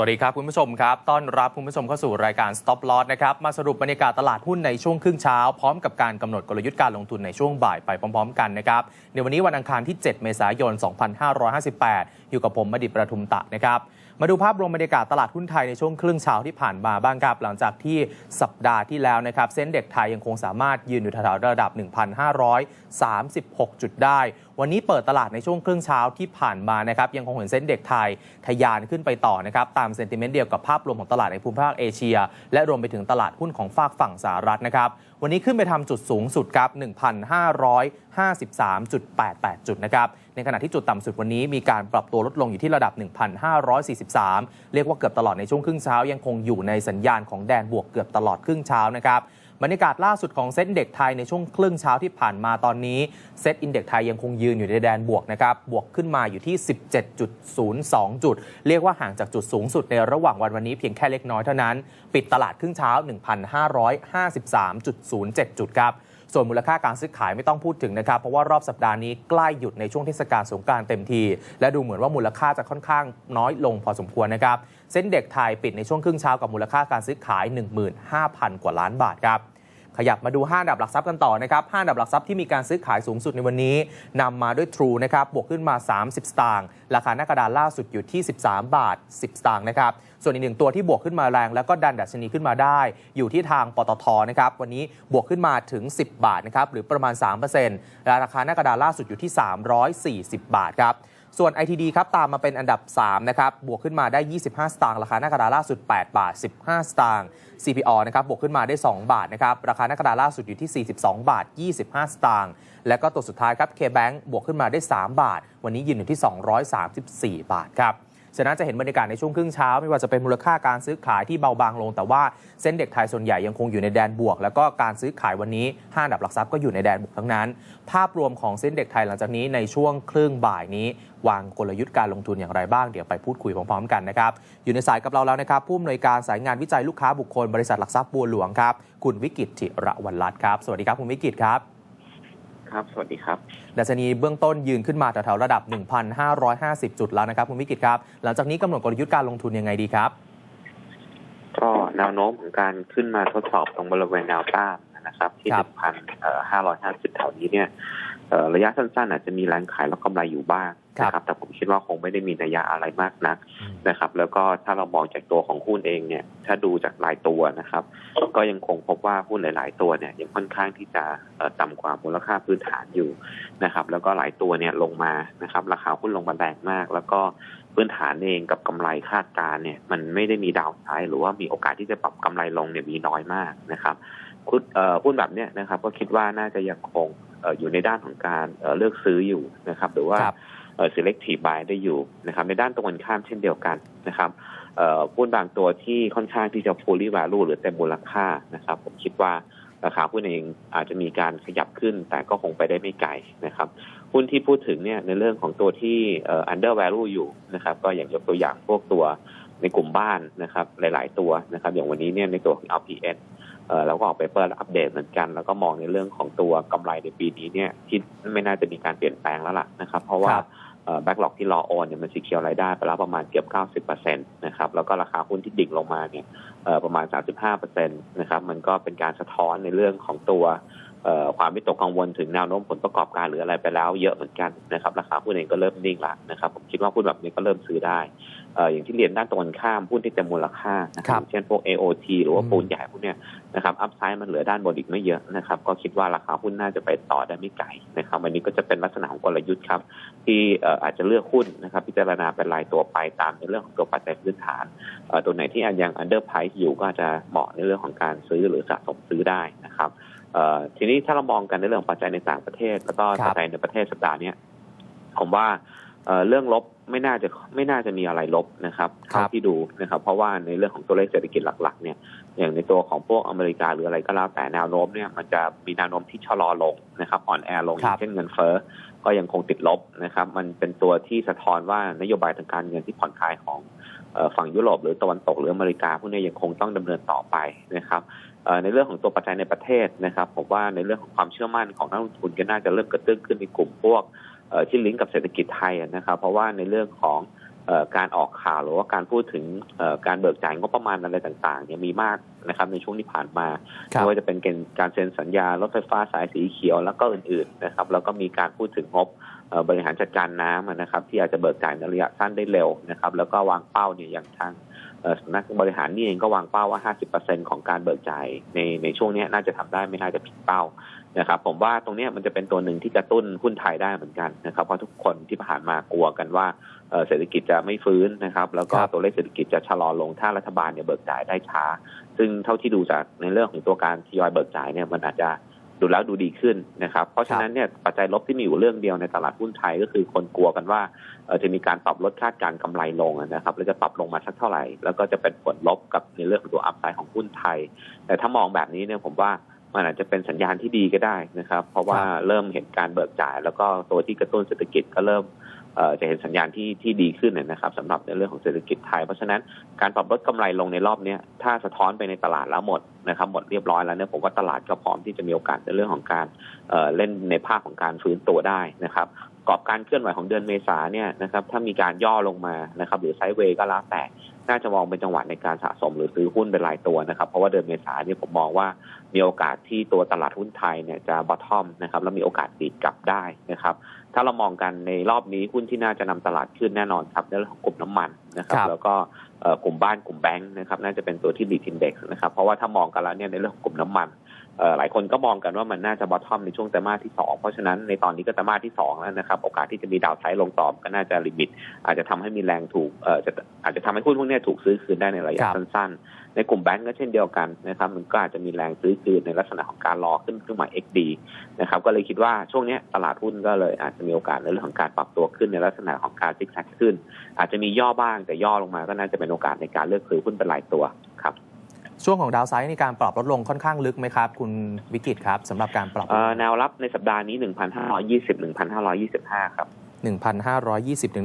สวัสดีครับ คุณผู้ชมครับ ต้อนรับคุณผู้ชมเข้าสู่รายการ Stop Loss นะครับ มาสรุปบรรยากาศตลาดหุ้นในช่วงครึ่งเช้า พร้อมกับการกำหนดกลยุทธ์การลงทุนในช่วงบ่ายไปพร้อม ๆ กันนะครับ ในวันนี้วันอังคารที่ 7 เมษายน 2558 อยู่กับผมมดิษฐ์ประทุมตะนะครับ มาดูภาพรวมบรรยากาศตลาดหุ้นไทยในช่วงครึ่งเช้าที่ผ่านมาบ้างครับ หลังจากที่สัปดาห์ที่แล้วนะครับเส้นเด็กไทยยังคงสามารถยืนอยู่แถวระดับ 1,536 จุดได้ วันนี้เปิดตลาดในช่วงครึ่งเช้าที่ผ่านมานะครับยังคงเห็นเส้นเด็กไทยทะยานขึ้นไปต่อนะครับตามเซนติเมนต์เดียวกับภาพรวมของตลาดในภูมิภาคเอเชีย และรวมไปถึงตลาดหุ้นของฝากฝั่งสหรัฐนะครับวันนี้ขึ้นไปทำจุดสูงสุดครับ53.88 จุดนะครับ ในขณะที่จุดต่ำสุดวันนี้มีการปรับตัวลดลงอยู่ที่ระดับ 1,543 เรียกว่าเกือบตลอดในช่วงครึ่งเช้า ยังคงอยู่ในสัญญาณของแดนบวกเกือบตลอดครึ่งเช้านะครับบรรยากาศล่าสุดของเซ็ตอินเด็กไทยในช่วงครึ่งเช้าที่ผ่านมาตอนนี้เซ็ตอินเด็กไทยยังคงยืนอยู่ในแดนบวกนะครับบวกขึ้นมาอยู่ที่ 17.02 จุด เรียกว่าห่างจากจุดสูงสุดในระหว่างวันวันนี้เพียงแค่เล็กน้อยเท่านั้น ปิดตลาดครึ่งเช้า 1,553.07 จุดครับ ส่วนมูลค่าการซื้อขายไม่ต้องพูดถึงนะครับ เพราะว่ารอบสัปดาห์นี้ใกล้หยุดในช่วงเทศกาลสงการเต็มที และดูเหมือนว่ามูลค่าจะค่อนข้างน้อยลงพอสมควรนะครับเส้นเด็กไทยปิดในช่วงครึ่งเช้ากับมูลค่าการซื้อขาย 15,000 กว่าล้านบาทครับ ขยับมาดู 5 อันดับหลักทรัพย์กันต่อนะครับ 5 อันดับหลักทรัพย์ที่มีการซื้อขายสูงสุดในวันนี้นำมาด้วย True นะครับ บวกขึ้นมา 30 สตางค์ ราคาหน้ากระดานล่าสุดอยู่ที่ 13 บาท 10 สตางค์นะครับ ส่วนอีกหนึ่งตัวที่บวกขึ้นมาแรง แล้วก็ดันดัชนีขึ้นมาได้ อยู่ที่ทางปตทนะครับ วันนี้บวกขึ้นมาถึง 10 บาทนะครับ หรือประมาณ 3%และราคาหน้ากระดานล่าสุดอยู่ที่ 340 บาทครับ ส่วน ITD ครับตามมาเป็นอันดับ 3 นะครับ บวกขึ้นมาได้ 25 สตางค์ราคาหน้ากระดาษล่าสุด 8 บาท 15 สตางค์ CPO นะครับบวกขึ้นมาได้ 2 บาทนะครับราคาหน้ากระดาษล่าสุดอยู่ที่ 42 บาท 25 สตางค์และก็ตัวสุดท้ายครับ KBank บวกขึ้นมาได้ 3 บาท วันนี้ยืนอยู่ที่ 234 บาทครับ ฉะนั้นจะเห็นบรรยากาศในช่วงครึ่งเช้า ไม่ว่าจะเป็นมูลค่าการซื้อขายที่เบาบางลง แต่ว่าเส้นเด็กไทยส่วนใหญ่ยังคงอยู่ในแดนบวก แล้วก็การซื้อขายวันนี้ห้าดับหลักทรัพย์ก็อยู่ในแดนบวกทั้งนั้น ภาพรวมของเส้นเด็กไทยหลังจากนี้ในช่วงครึ่งบ่ายนี้ วางกลยุทธ์การลงทุนอย่างไรบ้างเดี๋ยวไปพูดคุยพร้อมๆกันนะครับอยู่ในสายกับเราแล้วนะครับผู้อำนวยการสายงานวิจัยลูกค้าบุคคลบริษัทหลักทรัพย์บัวหลวงครับคุณวิกิตจิระวันรัตน์ครับสวัสดีครับคุณวิกิตครับ ครับ สวัสดีครับดัชนีเบื้องต้นยืนขึ้นมาแถวๆระดับ 1,550 จุดแล้วนะครับคุณวิกิตครับ หลังจากนี้กำหนดกลยุทธ์การลงทุนยังไงดีครับ ก็แนวโน้มของการขึ้นมาทดสอบตรงบริเวณแนวต้านนะครับที่ครับหนึ่งพันห้าร้อยห้าสิบแถวนี้เนี่ยเอ่อระยะสั้นๆอาจจะมีแรงขายแล้วกำไรอยู่บ้าง นะครับแต่ผมคิดว่าคงไม่ได้มีนัยยะอะไรมากนักนะครับ แล้วก็ถ้าเรามองจากตัวของหุ้นเองเนี่ย ถ้าดูจากรายตัวนะครับ ก็ยังคงพบว่าหุ้นหลาย ๆ ตัวเนี่ยยังค่อนข้างที่จะเอ่อต่ำกว่ามูลค่าพื้นฐานอยู่นะครับ แล้วก็หลายตัวเนี่ยลงมานะครับ ราคาหุ้นลงมาแรงมาก แล้วก็พื้นฐานเองกับกำไรคาดการณ์เนี่ยมันไม่ได้มีดาวไซด์หรือว่ามีโอกาสที่จะปรับกำไรลงเนี่ยมีน้อยมากนะครับหุ้นเอ่อหุ้นแบบเนี้ยนะครับ ก็คิดว่าน่าจะยังคงเอ่ออยู่ในด้านของการเอ่อเลือกซื้ออยู่นะครับ หรือว่าครับเอ่อ selective buy ได้อยู่นะครับในด้านตรงกันข้ามเช่นเดียวกันนะครับเอ่อหุ้นบางตัวที่ค่อนข้างที่จะ fully value หรือเต็มมูลค่านะครับ ผมคิดว่าราคาหุ้นเองอาจจะมีการขยับขึ้น แต่ก็คงไปได้ไม่ไกลนะครับหุ้นที่พูดถึงเนี่ยในเรื่องของตัวที่เออ under value อยู่นะครับ ก็อย่างยกตัวอย่างพวกตัวในกลุ่มบ้านนะครับ หลาย ๆ ตัวนะครับ อย่างวันนี้เนี่ยในตัวของ LPN เอ่อเราก็ออกไปเปิดอัปเดตเหมือนกัน แล้วก็มองในเรื่องของตัวกำไรในปีนี้เนี่ยที่ไม่น่าจะมีการเปลี่ยนแปลงแล้วล่ะนะครับ เพราะว่า แบ็กหลอกที่รอโอนเนี่ยมันสีเขียวรายได้ไปแล้วประมาณเกือบ 90%นะครับ แล้วก็ราคาหุ้นที่ดิ่งลงมาเนี่ยประมาณ 35%นะครับ มันก็เป็นการสะท้อนในเรื่องของตัว ความวิตกกังวลถึงแนวโน้มผลประกอบการหรืออะไรไปแล้วเยอะเหมือนกันนะครับราคาหุ้นเองก็เริ่มนิ่งละนะครับผมคิดว่าหุ้นแบบนี้ก็เริ่มซื้อได้เอ่ออย่างที่เรียนด้านตรงกันข้ามหุ้นที่เต็มมูลค่านะคครัรับบเช่นพวก AOT หรือว่าอืมปูนใหญ่พวกเนี้ยนะครับอัพไซด์มันเหลือด้านบนอีกไม่เยอะนะครับก็คิดว่าราคาหุ้นน่าจะไปต่อได้ไม่ไกลนะครับวันนี้ก็จะเป็นลักษณะของกลยุทธ์ครับที่เอ่ออาจจะเลือกหุ้นนะครับพิจารณาเป็นรายตัวไปตามในเรื่องของตัวปัจจัยพื้นฐานเอ่อตัวไหนที่ยัง under price อยู่ก็อาจจะเหมาะในเรื่องของการซื้อหรือสะสมซื้อได้นะครับเอ่อ ทีนี้ถ้าเรามองกันในเรื่องของปัจจัยในต่างประเทศ แล้วก็ครับปัจจัยในประเทศสัปดาห์เนี้ยผมว่า เอ่อเรื่องลบไม่น่าจะไม่น่าจะมีอะไรลบนะครับครัเท่าบที่ดูนะครับ เพราะว่าในเรื่องของตัวเลขเศรษฐกิจหลักๆเนี่ยอย่างในตัวของพวกอเมริกาหรืออะไรก็แล้วแต่แนวโน้มเนี่ยมันจะมีแนวโน้มที่ชะลอลงนะครับอ่อนแอลงอย่างเช่นเงินเฟ้อก็ยังคงติดลบนะครับ มันเป็นตัวที่สะท้อนว่านโยบายทางการเงินที่ผ่อนคลายของเอ่อฝั่งยุโรปหรือตะวันตกหรืออเมริกาพวกนี้ยังคงต้องดำเนินต่อไปนะครับเอ่อในเรื่องของตัวปัจจัยในประเทศนะครับผมว่าในเรื่องของความเชื่อมั่นของนักลงทุนก็น่าจะเริ่มกระตุ้นขึ้นในกลุ่มพวกเอ่อ ที่ลิงก์กับเศรษฐกิจไทยอะนะครับ เพราะว่าในเรื่องของเอ่อการออกข่าวหรือว่าการพูดถึงเอ่อการเบิกจ่ายงบประมาณอะไรต่างๆเนี่ยมีมากนะครับในช่วงที่ผ่านมาครับไม่ว่าจะเป็นการเซ็นสัญญารถไฟฟ้าสายสีเขียวแล้วก็อื่นๆนะครับแล้วก็มีการพูดถึงงบเอ่อบริหารจัดการน้ำนะครับ ที่อาจจะเบิกจ่ายในระยะสั้นได้เร็วนะครับ แล้วก็วางเป้าเนี่ยอย่างทางเอ่อ สำนักบริหารนี่เองก็วางเป้าว่า 50%ของการเบิกจ่ายในในช่วงเนี้ยน่าจะทำได้ไม่น่าจะผิดเป้านะครับผมว่าตรงเนี้ยมันจะเป็นตัวหนึ่งที่กระตุ้นหุ้นไทยได้เหมือนกันนะครับเพราะทุกคนที่ผ่านมากลัวกันว่าเอ่อเศรษฐกิจจะไม่ฟื้นนะครับ แล้วก็ครับตัวเลขเศรษฐกิจจะชะลอลงถ้ารัฐบาลเนี่ยเบิกจ่ายได้ช้า ซึ่งเท่าที่ดูจากในเรื่องของตัวการทยอยเบิกจ่ายเนี่ยมันอาจจะ ดูแล้วดูดีขึ้นนะครับ เพราะฉะนั้นเนี่ยปัจจัยลบที่มีอยู่เรื่องเดียวในตลาดหุ้นไทยก็คือคนกลัวกันว่าเอ่อจะมีการปรับลดคาดการณ์กำไรลงนะครับแล้วจะปรับลงมาสักเท่าไหร่ แล้วก็จะเป็นผลลบกับในเรื่องของตัวอัพไซด์ของหุ้นไทย แต่ถ้ามองแบบนี้เนี่ยผมว่ามันอาจจะเป็นสัญญาณที่ดีก็ได้นะครับ เพราะว่าเริ่มเห็นการเบิกจ่าย แล้วก็ตัวที่กระตุ้นเศรษฐกิจก็เริ่มเอ่อ จะเห็นสัญญาณที่ที่ดีขึ้นนะครับสำหรับในเรื่องของเศรษฐกิจไทย เพราะฉะนั้นการปรับลดกำไรลงในรอบนี้ถ้าสะท้อนไปในตลาดแล้วหมดนะครับหมดเรียบร้อยแล้วเนี่ยผมว่าตลาดก็พร้อมที่จะมีโอกาสในเรื่องของการเเล่นในภาคของการฟื้นตัวได้นะครับกรอบการเคลื่อนไหวของเดือนเมษาเนี่ยนะครับถ้ามีการย่อลงมานะครับหรือไซด์เวย์ก็แล้วแต่น่าจะมองเป็นจังหวะในการสะสมหรือซื้อหุ้นเป็นรายตัวนะครับเพราะว่าเดือนเมษาเนี่ยผมมองว่ามีโอกาสที่ตัวตลาดหุ้นไทยเนี่ยจะบอททอมนะครับแล้วมีโอกาสดีดกลับได้นะครับ ถ้าเรามองกันในรอบนี้หุ้นที่น่าจะนำตลาดขึ้นแน่นอนครับในเรื่องของกลุ่มน้ำมันนะครับครับแล้วก็เอ่อกลุ่มบ้านกลุ่มแบงค์นะครับน่าจะเป็นตัวที่ดีทินเด็กนะครับเพราะว่าถ้ามองกันแล้วเนี่ยในเรื่องของกลุ่มน้ำมันเอ่อ หลายคนก็มองกันว่ามันน่าจะบอททอมในช่วงไตรมาสที่สองเพราะฉะนั้นในตอนนี้ก็ไตรมาสที่สองแล้วนะครับ โอกาสที่จะมีดาวไซด์ลงต่อก็น่าจะลิมิต อาจจะทำให้มีแรงถูกเอ่อจะอาจจะทำให้หุ้นพวกเนี้ยถูกซื้อคืนได้ในระยะครับสั้นๆ ในกลุ่มแบงก์ก็เช่นเดียวกันนะครับ มันก็อาจจะมีแรงซื้อคืนในลักษณะของการรอขึ้นเครื่องหมาย XD นะครับ ก็เลยคิดว่าช่วงเนี้ยตลาดหุ้นก็เลยอาจจะมีโอกาสในเรื่องของการปรับตัวขึ้นในลักษณะของการซิกแซกขึ้น อาจจะมีย่อบ้างแต่ย่อลงมาก็น่าจะเป็นโอกาสในการเลือกซื้อหุ้นเป็นรายตัวครับ ช่วงของดาวไซด์ในการปรับลดลงค่อนข้างลึกไหมครับ คุณวิกิตครับสำหรับการปรับเอ่อแนวรับในสัปดาห์นี้ 1,520 1,525 ครับ 1,520ถึง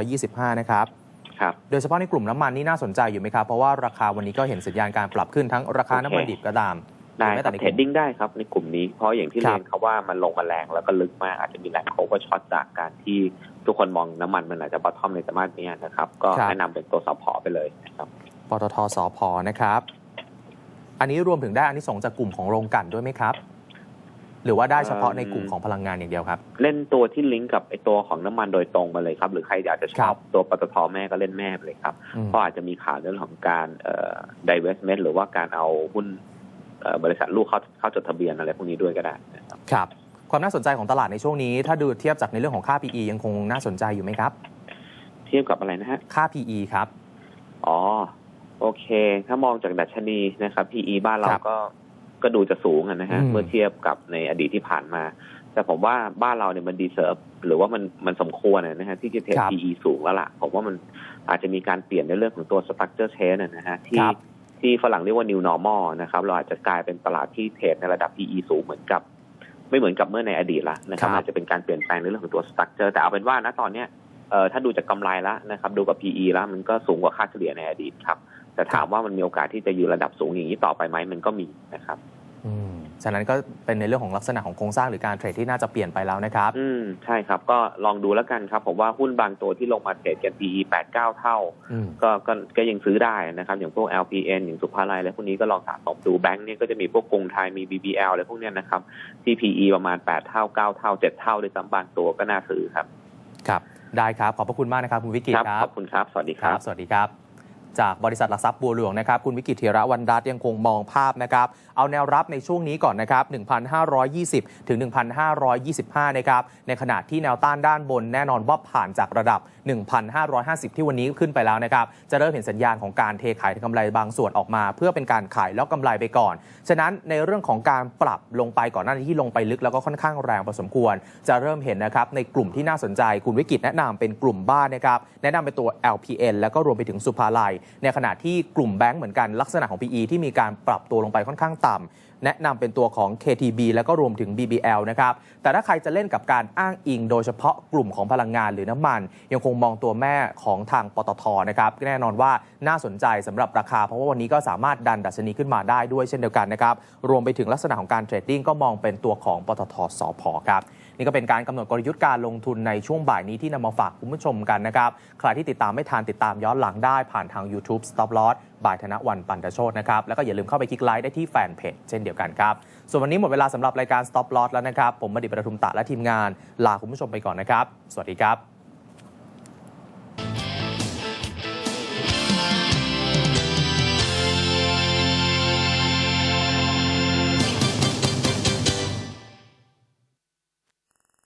1,525 นะครับครับโดยเฉพาะในกลุ่มน้ำมันนี่น่าสนใจอยู่ไหมครับ เพราะว่าราคาวันนี้ก็เห็นสัญญาณการปรับขึ้นทั้งราคาน้ำมันดิบก็ตามได้หรือแม้คแต่รับในเทกรลุ่ดมดิ้งได้ครับในกลุ่มนี้เพราะอย่างที่ครับเรียนเขาว่ามันลงมาแรงแล้วก็ลึกมากอาจจะมีแรงโคเวอร์ช็อตจากการที่ทุกคนมองน้ำมันมันอาจจะบอททอมในสมาร์ทนี้นะครับ ก็แนะนำเป็นตัวสพไปเลยนะครับปตทสพนะครับ อันนี้รวมถึงได้อันนี้ส่งส์จากกลุ่มของโรงกลั่นด้วยไหมครับ หรือว่าได้เฉพาะในกลุ่มของพลังงานอย่างเดียวครับ เล่นตัวที่ลิงก์กับไอตัวของน้ำมันโดยตรงมาเลยครับ หรือใครอยากจะชครัอบบตัวปตทแม่ก็เล่นแม่ไปเลยครับอืมเพราะอาจจะมีข่าวเรื่องของการเอ่อ divestment หรือว่าการเอาหุ้นเอ่อบริษัทลูกเข้าเข้าจดทะเบียนอะไรพวกนี้ด้วยก็ได้นะครับครับความน่าสนใจของตลาดในช่วงนี้ ถ้าดูเทียบจากในเรื่องของค่า PE ยังคงน่าสนใจอยู่ไหมครับ เทียบกับอะไรนะฮะค่า PE ครับ อ๋อ โอเค ถ้ามองจากดัชนีนะครับ PE บ้านเราครับก็ก็ดูจะสูงอะนะฮะอืมเมื่อเทียบกับในอดีตที่ผ่านมา แต่ผมว่าบ้านเราเนี่ยมันดีเซิร์ฟหรือว่ามันมันสมควรอะนะฮะที่จะเทรดครับ PE สูงแล้วล่ะ ผมว่ามันอาจจะมีการเปลี่ยนในเรื่องของตัว structure change อะนะฮะที่ครับที่ฝรั่งเรียกว่า new normal นะครับ เราอาจจะกลายเป็นตลาดที่เทรดในระดับ PE สูงเหมือนกับ ไม่เหมือนกับเมื่อในอดีตละนะครับครับอาจจะเป็นการเปลี่ยนแปลงในเรื่องของตัว structure แต่เอาเป็นว่าณตอนเนี้ย เอ่อถ้าดูจากกำไรแล้วนะครับ ดูกับ PE แล้วมันก็สูงกว่าค่าเฉลี่ยในอดีตครับแต่ถามว่ามันมีโอกาสที่จะอยู่ระดับสูงอย่างนี้ต่อไปไหมมันก็มีนะครับอืมฉะนั้นก็เป็นในเรื่องของลักษณะของโครงสร้างหรือการเทรดที่น่าจะเปลี่ยนไปแล้วนะครับ อืมใช่ครับ ก็ลองดูแล้วกันครับ ผมว่าหุ้นบางตัวที่ลงมาเทรดกัน PE 8 9เท่าอืมก็ก็ก็ยังซื้อได้นะครับ อย่างพวก LPN อย่างสุภาลัยและพวกนี้ก็ลองสะสมดูแบงก์เนี่ยก็จะมีพวกกรุงไทยมี BBL อะไรพวกเนี้ยนะครับที่ PE ประมาณ8เท่า9เท่า7เท่าด้วยซ้ำบางตัวก็น่าซื้อครับ ครับ ได้ครับ ขอบพระคุณมากนะครับ คุณวิกิตครับครัขบอบคุณครับ สวัสดีคครัรับบสวัสดีครับจากบริษัทหลักทรัพย์บัวหลวงนะครับคุณวิกิตเทระวันรัตน์ยังคงมองภาพนะครับเอาแนวรับในช่วงนี้ก่อนนะครับ 1,520 ถึง 1,525 นะครับในขณะที่แนวต้านด้านบนแน่นอนว่าผ่านจากระดับ 1,550 ที่วันนี้ขึ้นไปแล้วนะครับ จะเริ่มเห็นสัญญาณของการเทขายกำไรบางส่วนออกมา เพื่อเป็นการขายแล้วกำไรไปก่อน ฉะนั้นในเรื่องของการปรับลงไปก่อนหน้านี้ที่ลงไปลึกแล้วก็ค่อนข้างแรงพอสมควร จะเริ่มเห็นนะครับในกลุ่มที่น่าสนใจคุณวิกิตแนะนำเป็นกลุ่มบ้านนะครับแนะนำเป็นตัว LPN แล้วก็รวมไปถึงสุภาลัย ในขณะที่กลุ่มแบงก์เหมือนกันลักษณะของ PE ที่มีการปรับตัวลงไปค่อนข้างต่ำแนะนำเป็นตัวของ KTB แล้วก็รวมถึง BBL นะครับ แต่ถ้าใครจะเล่นกับการอ้างอิง โดยเฉพาะกลุ่มของพลังงานหรือน้ำมัน ยังคงมองตัวแม่ของทางปตทนะครับแน่นอนว่าน่าสนใจสำหรับราคา เพราะว่าวันนี้ก็สามารถดันดัชนีขึ้นมาได้ด้วยเช่นเดียวกันนะครับรวมไปถึงลักษณะของการเทรดดิ้งก็มองเป็นตัวของปตทสพครับ นี่ก็เป็นการกำหนดกลยุทธ์การลงทุนในช่วงบ่ายนี้ที่นำมาฝากคุณผู้ชมกันนะครับ ใครที่ติดตามไม่ทันติดตามย้อนหลังได้ผ่านทาง YouTube Stop Loss บ่ายธนวันปันตโชตนะครับ แล้วก็อย่าลืมเข้าไปคลิกไลค์ได้ที่แฟนเพจเช่นเดียวกันครับ ส่วนวันนี้หมดเวลาสำหรับรายการ Stop Loss แล้วนะครับ ผมบดิประทุมตะและทีมงาน ลาคุณผู้ชมไปก่อนนะครับ สวัสดีครับ